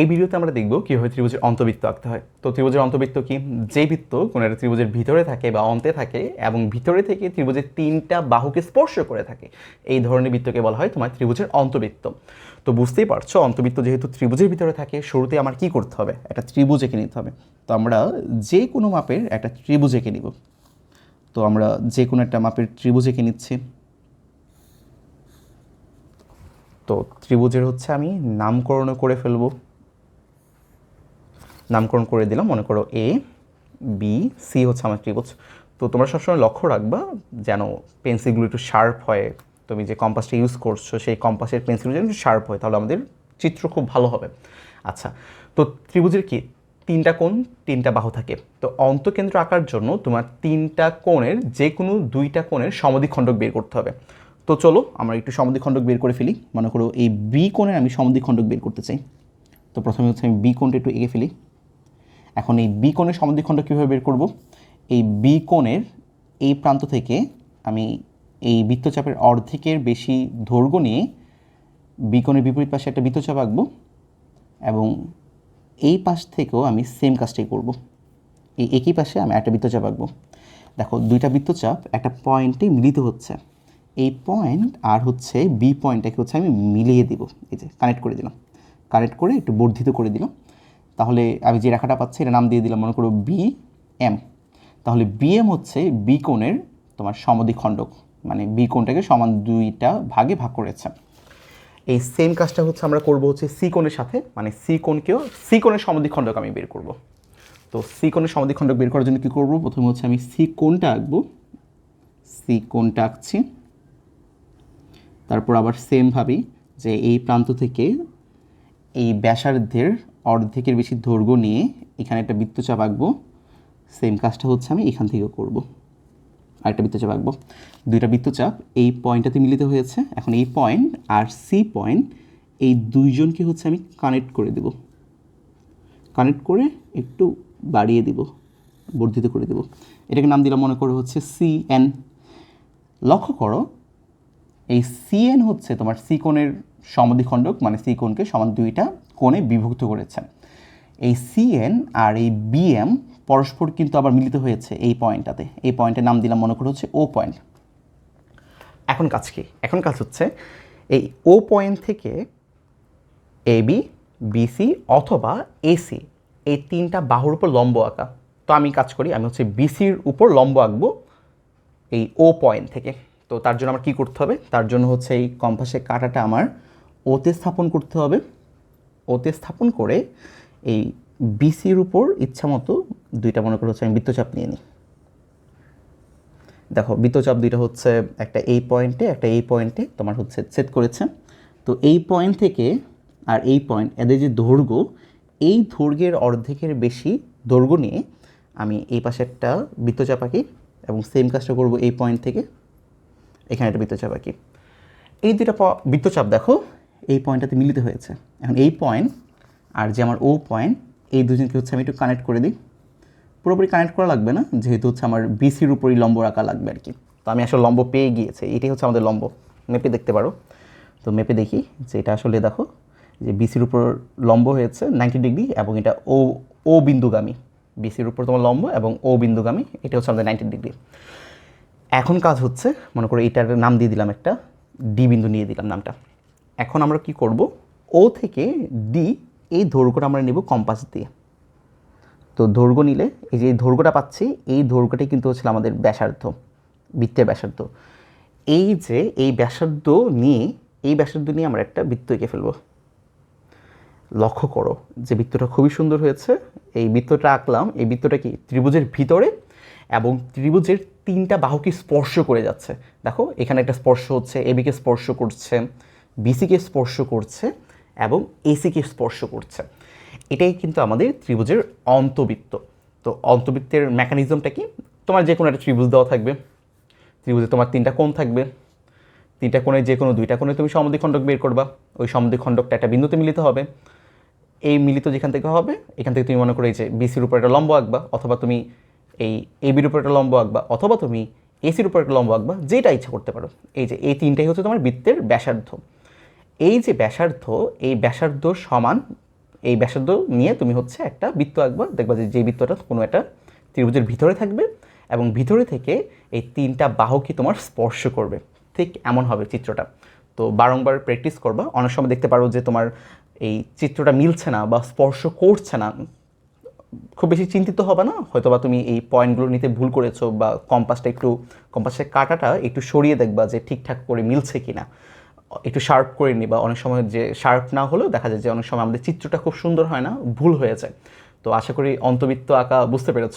এই ভিডিওতে আমরা দেখব কীভাবে ত্রিভুজের অন্তবৃত্ত আঁকতে হয়। তো ত্রিভুজের অন্তবৃত্ত কি? যে বৃত্ত কোনো একটা ত্রিভুজের ভিতরে থাকে বা অন্তে থাকে এবং ভিতরে থেকে ত্রিভুজের তিনটা বাহুকে স্পর্শ করে থাকে। এই ধরনের বৃত্তকে বলা হয় তোমার ত্রিভুজের অন্তবৃত্ত তো বুঝতেই পারছ অন্তবৃত্ত যেহেতু ত্রিভুজের ভিতরে থাকে শুরুতে আমার কি করতে হবে? একটা ত্রিভুজ এঁকে নিতে হবে। তো আমরা যে কোনো মাপের একটা ত্রিভুজ এঁকে নিব। তো আমরা যে কোনো একটা মাপের ত্রিভুজ এঁকে নিচ্ছি। তো ত্রিভুজের হচ্ছে আমি নামকরণ করে ফেলব। নামকরণ করে দিলাম। মনে করো এ বি সি হচ্ছে আমার ত্রিভুজ। তো তোমরা সবসময় লক্ষ্য রাখবা যেন পেন্সিলগুলো একটু শার্প হয়। তুমি যে কম্পাসটা ইউজ করছ, সেই কম্পাসের পেন্সিলগুলো যেন একটু শার্প হয়, তাহলে আমাদের চিত্র খুব ভালো হবে। আচ্ছা তো ত্রিভুজের কি? তিনটা কোণ, তিনটা বাহু থাকে। তো অন্তকেন্দ্র আঁকার জন্য তোমার তিনটা কোণের যে কোনো দুইটা কোণের সমদ্বিখণ্ডক বের করতে হবে। তো চলো, আমরা একটু সমদ্বিখণ্ডক বের করে ফেলি। মনে করো এই বি কোণের আমি সমদ্বিখণ্ডক বের করতে চাই। তো প্রথমে হচ্ছে আমি বি কোণটা একটু এঁকে ফেলি। এখন এই বি কোণের সমদ্বিখণ্ড কীভাবে বের করব? এই বি কোণের এই প্রান্ত থেকে আমি এই বৃত্তচাপের অর্ধেকের বেশি দৈর্ঘ্য নিয়ে বি কোণের বিপরীত পাশে একটা বৃত্তচাপ আঁকবো এবং এই পাশ থেকেও আমি সেম কাজটাই করব। এই একই পাশে আমি একটা বৃত্তচাপ আঁকবো। দেখো, দুইটা বৃত্তচাপ একটা পয়েন্টে মিলিত হচ্ছে। এই পয়েন্ট আর হচ্ছে বি পয়েন্টটাকে হচ্ছে আমি মিলিয়ে দিব। এই যে কানেক্ট করে দিলাম। কানেক্ট করে একটু বর্ধিত করে দিলাম। তাহলে আমি যে রেখাটা পাচ্ছি, এটা নাম দিয়ে দিলাম, মনে করো বি এম তাহলে বি এম হচ্ছে বি কোণের তোমার সমদ্বিখণ্ডক মানে বি কোণটাকে সমান দুইটা ভাগে ভাগ করেছে। এই সেম কাজটা হচ্ছে আমরা করব হচ্ছে সি কোণের সাথে মানে সি কোণকেও সি কোণের সমদ্বিখণ্ডক আমি বের করব। তো সি কোণের সমদ্বিখণ্ডক বের করার জন্য কী করব? প্রথমে হচ্ছে আমি সি কোণটা আঁকবো। সি কোণটা আঁকছি। তারপর আবার সেমভাবেই যে এই প্রান্ত থেকে এই ব্যাসার্ধের অর্ধেকের বেশি দৈর্ঘ্য নিয়ে এখানে একটা বৃত্তচাপ আঁকবো। সেম কাজটা হচ্ছে আমি এখান থেকেও করব। আরেকটা বৃত্তচাপ আঁকবো। দুইটা বৃত্তচাপ, এই পয়েন্টটাতে মিলিত হয়েছে। এখন এই পয়েন্ট আর সি পয়েন্ট, এই দুইজনকে হচ্ছে আমি কানেক্ট করে দেব। কানেক্ট করে একটু বাড়িয়ে দিব, বর্ধিত করে দেব। এটাকে নাম দিলাম মনে করো হচ্ছে সি এন লক্ষ্য করো এই সিএন হচ্ছে তোমার সি কোণের সমদ্বিখণ্ডক মানে সি কোণকে সমান দুইটা কোণে বিভক্ত করেছে এই সিএন আর এই বিএম পরস্পর কিন্তু আবার মিলিত হয়েছে এই পয়েন্টটাতে। এই পয়েন্টের নাম দিলাম মনে করো হচ্ছে ও পয়েন্ট। এখন কাজ কি? এখন কাজ হচ্ছে এই ও পয়েন্ট থেকে এ বি বিসি অথবা এসি এই তিনটা বাহুর উপর লম্ব আঁকা। তো আমি কাজ করি, আমি হচ্ছে বিসির উপর লম্ব আঁকবো এই ও পয়েন্ট থেকে। তো তার জন্য আমার কী করতে হবে? তার জন্য হচ্ছে এই কম্পাসের কাঁটাটা আমার ওতে স্থাপন করতে হবে। ওতে স্থাপন করে এই বিসির উপর ইচ্ছা মতো দুইটা মনে করে হচ্ছে আমি বৃত্তচাপ নিয়ে নিই। দেখো, বৃত্তচাপ দুইটা হচ্ছে একটা এই পয়েন্টে একটা এই পয়েন্টে তোমার হচ্ছে সেট করেছে। তো এই পয়েন্ট থেকে আর এই পয়েন্ট এদের যে দৈর্ঘ্য, এই দৈর্ঘ্যের অর্ধেকের বেশি দৈর্ঘ্য নিয়ে আমি এই পাশে একটা বৃত্তচাপ আঁকি এবং সেম কাজটা করব এই পয়েন্ট থেকে। এখানে একটা বৃত্তচাপ আঁকি। এই দুটা বৃত্তচাপ দেখো, এই পয়েন্টটাতে মিলিত হয়েছে। এখন এই পয়েন্ট আর যে আমার ও পয়েন্ট, এই দুজনকে হচ্ছে আমি একটু কানেক্ট করে দিই। পুরোপুরি কানেক্ট করা লাগবে না, যেহেতু হচ্ছে আমার বিসির উপরই লম্ব রাখা লাগবে আর কি। তো আমি আসলে লম্ব পেয়ে গিয়েছি, এটাই হচ্ছে আমাদের লম্ব। মেপে দেখতে পারো। তো মেপে দেখি যে এটা আসলে দেখো, যে বিসির উপর লম্ব হয়েছে নাইনটি ডিগ্রি এবং এটা ও ও বিন্দুগামী। বিসির উপর তোমার লম্ব এবং ও বিন্দুগামী, এটা হচ্ছে আমাদের নাইনটি ডিগ্রি এখন কাজ হচ্ছে, মনে করো এটার নাম দিয়ে দিলাম একটা ডি বিন্দু নিয়ে দিলাম নামটা। এখন আমরা কি করব? ও থেকে ডি এই দৈর্ঘ্যটা আমরা নেব কম্পাস দিয়ে। তো দৈর্ঘ্য নিলে, এই যে এই পাচ্ছি, এই দৈর্ঘ্যটাই কিন্তু হচ্ছে আমাদের ব্যাসার্ধ, বৃত্তের ব্যাসার্ধ। এই যে এই ব্যাসার্ধ নিয়ে, এই ব্যাসার্ধ নিয়ে আমরা একটা বৃত্ত এঁকে ফেলব। লক্ষ্য করো যে বৃত্তটা খুবই সুন্দর হয়েছে। এই বৃত্তটা আঁকলাম, এই বৃত্তটা কি ত্রিভুজের ভিতরে এবং ত্রিভুজের তিনটা বাহুকে স্পর্শ করে যাচ্ছে। দেখো, এখানে একটা স্পর্শ হচ্ছে এবিকে স্পর্শ করছে বিসিকে স্পর্শ করছে এবং এসিকে স্পর্শ করছে। এটাই কিন্তু আমাদের ত্রিভুজের অন্তবৃত্ত। তো অন্তবৃত্তের মেকানিজমটা কি? তোমার যে কোনো একটা ত্রিভুজ দেওয়া থাকবে। ত্রিভুজে তোমার তিনটা কোণ থাকবে। তিনটা কোণে যে কোনো, দুইটা কোণে তুমি সমদ্বিখণ্ডক বের করবা। ওই সমদ্বিখণ্ডকটা একটা বিন্দুতে মিলিত হবে। এই মিলিত যেখান থেকে হবে, এখান থেকে তুমি মনে করো এই যে বিসির উপর একটা লম্ব আঁকবা, অথবা তুমি এই এবির উপর একটা লম্ব আঁকবা অথবা তুমি এসির উপর একটা লম্ব আঁকবা যেটা ইচ্ছা করতে পারো। এই যে, এই তিনটাই হচ্ছে তোমার বৃত্তের ব্যাসার্ধ। এই যে ব্যাসার্ধ, এই ব্যাসার্ধ সমান, এই ব্যাসার্ধ নিয়ে তুমি হচ্ছে একটা বৃত্ত আঁকবা। দেখবা যে যে বৃত্তটা কোনো একটা ত্রিভুজের ভিতরে থাকবে এবং ভিতরে থেকে এই তিনটা বাহুকে তোমার স্পর্শ করবে। ঠিক এমন হবে চিত্রটা। তো বারংবার প্র্যাকটিস করবা। অনেক সময় দেখতে পারো যে তোমার এই চিত্রটা মিলছে না বা স্পর্শ করছে না। খুব বেশি চিন্তিত হবে না। হয়তো বা তুমি এই পয়েন্টগুলো নিতে ভুল করেছ বা কম্পাসটা একটু কম্পাসের কাটাটা একটু সরিয়ে দেখবা যে ঠিকঠাক করে মিলছে কি না একটু শার্প করে নিবা। অনেক সময় যে শার্প না হলেও দেখা যায় যে অনেক সময় আমাদের চিত্রটা খুব সুন্দর হয় না, ভুল হয়ে যায়। তো আশা করি অন্তবিত্ত আঁকা বুঝতে পেরেছ।